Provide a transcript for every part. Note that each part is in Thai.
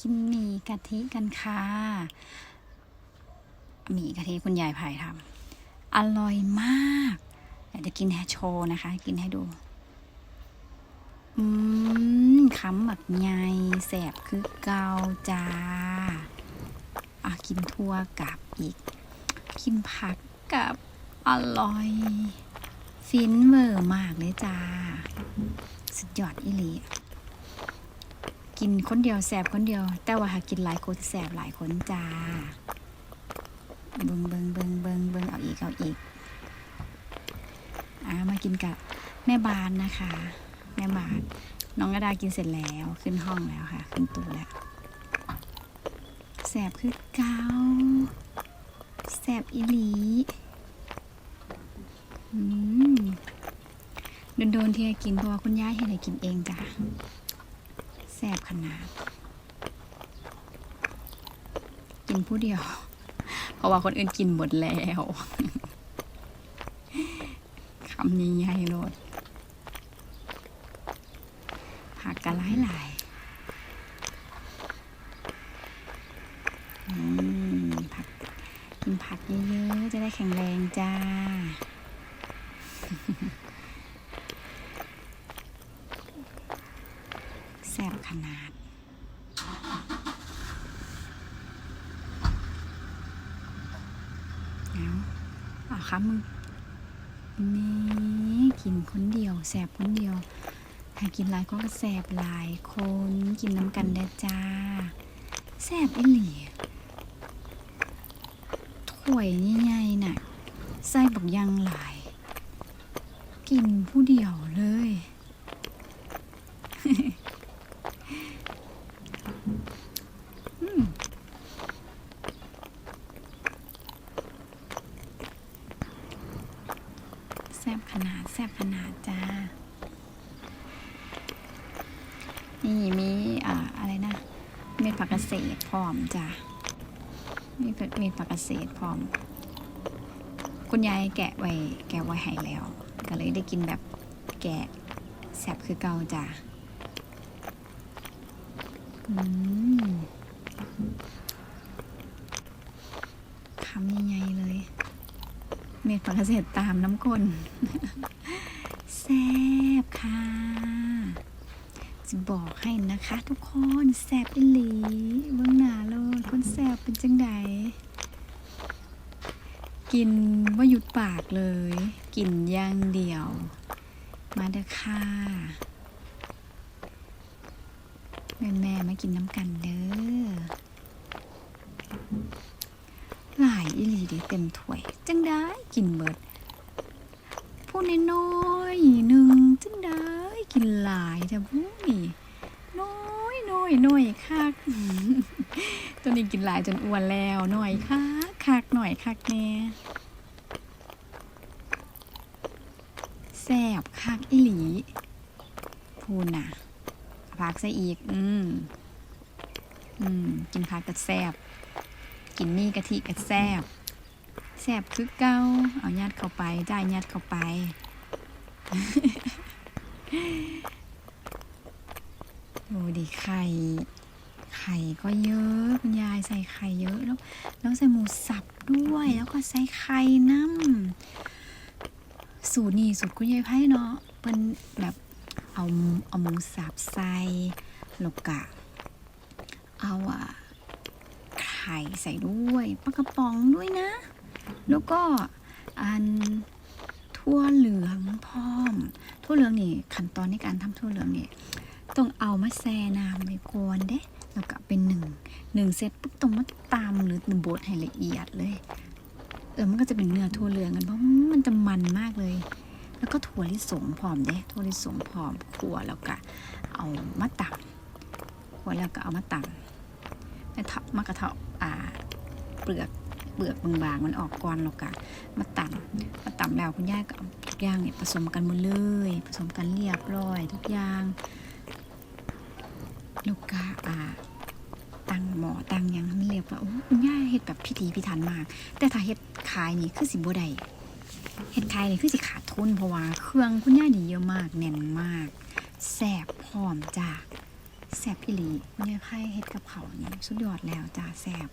กินหมี่กะทิกันค่ะหมี่กะทิคุณยายไผ่ทำอร่อยมากเดี๋ยวจะกินให้โชว์นะคะ กินให้ดู อืมคำแบบใหญ่แสบคือเกาจ้าอะกินทั่วกับอีก กินผักกับอร่อย ฟินเวอร์มากเลยจ้า สุดยอดอีหลี กินคนเดียวแสบคนเดียว แต่ว่าหากินหลายคนแสบหลายคนจ้าเบิงเบิงเบิงเบิงเบิงเอาอีกเอาอีกอ่ามากินกับแม่บานนะคะ แม่บานน้องกระดากินเสร็จแล้วขึ้นห้องแล้วค่ะ ขึ้นตู้แล้วแสบคือเกาแสบอีหลีอืมโดนๆที่ให้กินเพราะว่าคุณย่าให้ให้กินเองจ้ะ แสบขนาด กินผู้เดียว เพราะว่าคนอื่นกินหมดแล้วคำนี้ใหญ่โลดผักกะหลายหลายๆอืมผักกินผักเยอะๆ จะได้แข็งแรงจ้า แซ่บขนาด เอาเอาครับมึงนี่กินคนเดียวแสบคนเดียวถ้ากินหลายคนก็แสบหลายคนกินน้ำกันได้จ้าแสบอีหลีถ้วยใหญ่ๆน่ะใส่บักยังหลาย กินผู้เดียวเลย อืมแซ่บ ขนาดแซ่บขนาดจ้า นี่มีอ่าอะไรนะ เม็ดผักเกษตรพร้อมจ้ะมีเม็ดผักเกษตรพร้อม คุณยายแกะไว้แกะไว้ให้แล้ว ก็เลยได้กินแบบแกะแซ่บคือเก่าจ้ะอืมคำใหญ่ๆเลย เม็ดผักเกษตรตามน้ำก้นแซ่บค่ะ จะบอกให้นะคะ ทุกคนแซบอีหลีเบื้องหน้าเลยคนแซบเป็นจังใดกินว่าหยุดปากเลย กินย่างเดียว มาเด้อค่ะแม่แม่มากินน้ำกันเด้อหลย อีหลีเดีเต็มถ้วย จังได้กินเบิดพูดน้อยหนึ่งจังได้กินหลายจะพูดน้อยน้อยน้อยคักตัวนี้กินหลายจนอ้วนแล้วหน่อยคักคักหน่อยคักแน่แซ่บคักอีหลีพูนน่ะพักใส่อีก อืมอืมกินผักกระแซบ กินนี่กะทิกะแซบแซบคือเก้า เอายัดเข้าไป ได้ยัดเข้าไปโอ้ดีไข่ ไข่ก็เยอะ คุณยายใส่ไข่เยอะแล้ว แล้วใส่หมูสับด้วยแล้วก็ใส่ไข่น้ำสูตรนี่สูตรคุณยายไพ่เนาะเป็นแบบเอาเอาหมูสับใส่แล้วก็เอาอะ ข่ใส่ด้วยปลากระป๋องด้วยนะ แล้วก็อันทั่วเหลืองพร้อมทั่วเหลืองนี่ขั้นตอนในการทำทั่วเหลืองนี่ต้องเอามาแช่น้ำไว้ก่อนเด้แล้วก็เป็นหนึ่งหนึ่งเสร็จปุ๊บต้องมาตำหรือบดให้ละเอียดเลยเออมันก็จะเป็นเนื้อถั่วเหลืองกันเพราะมันจะมันมากเลย แล้วก็ถั่วลิสงพร้อมเด้ถั่วลิสงพร้อมขั่วแล้วก็เอามาตำขั่วแล้วก็เอามาตำ แล้วเทาะมากระเทาะอ่าเปลือกเปลือกบางๆมันออกก่อนแล้วก็มาตำมาตำแล้วคุณย่าก็ทุกอย่างเนี่ยผสมกันหมดเลย ผสมกันเรียบร้อย ทุกอย่างลูกกาอ่าตั้งหมอตั้งยังมันเรียบว่าโอ้คุณย่าเฮ็ดแบบพิถีพิถันมาก แต่ถ้าเฮ็ดขายนี่คือสิบ่ได้เฮ็ดขายนี่คือสิขาดทุนเพราะว่าเครื่องคุณย่านี่เยอะมากแน่นมากแซ่บพร้อมจ้า แซบอีหลีคุณยายไพ่เฮ็ดกับเขานี่สุดยอดแล้วจ้าแซบ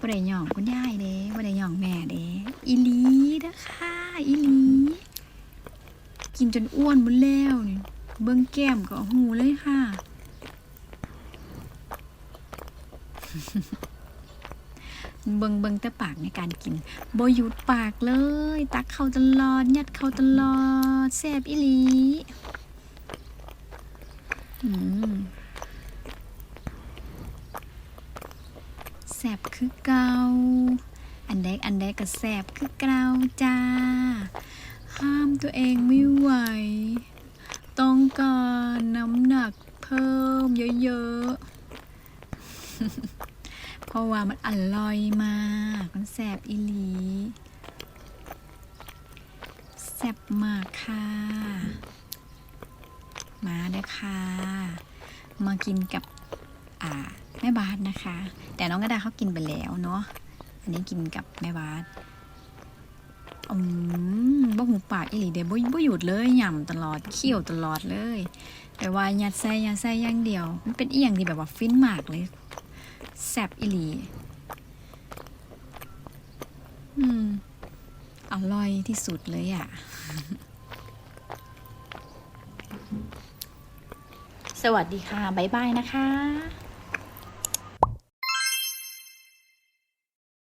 บ่ได้หย่องคุณยายเด้บ่ได้หย่องแม่เด้อีหลีนะคะอีหลี กินจนอ้วนหมดแล้วนี่เบิ่งแก้มก็หูเลยค่ะ เบิงเบิงแต่ปากในการกินบ่หยุดปากเลย ตักเข้าตลอด ยัดเข้าตลอดแซบอีหลีอืม แซบคือเกาอันแดกอันแดกก็แซบคือเกาจ้า ห้ามตัวเองไม่ไหว ต้องการน้ำหนักเพิ่มเยอะๆ เพราะว่ามันอร่อยมาก มันแซบอีหลีแซบมากค่ะ มาเด้อค่ะมากินกับอ่าแม่บาสนะคะ แต่น้องกระดาเขากินไปแล้วเนาะอันนี้กินกับแม่บาสอืมบ่หูปากอีหลีเดบ่บ่หยุดเลยหย่ำตลอดเคี่ยวตลอดเลย แต่ว่ายัดใส่ยัดใส่ย่างเดียว มันเป็นอีหยังที่แบบว่าฟินมากเลยแซ่บอีหลีอืมอร่อยที่สุดเลยอะ สวัสดีค่ะ บ๊ายบายนะคะ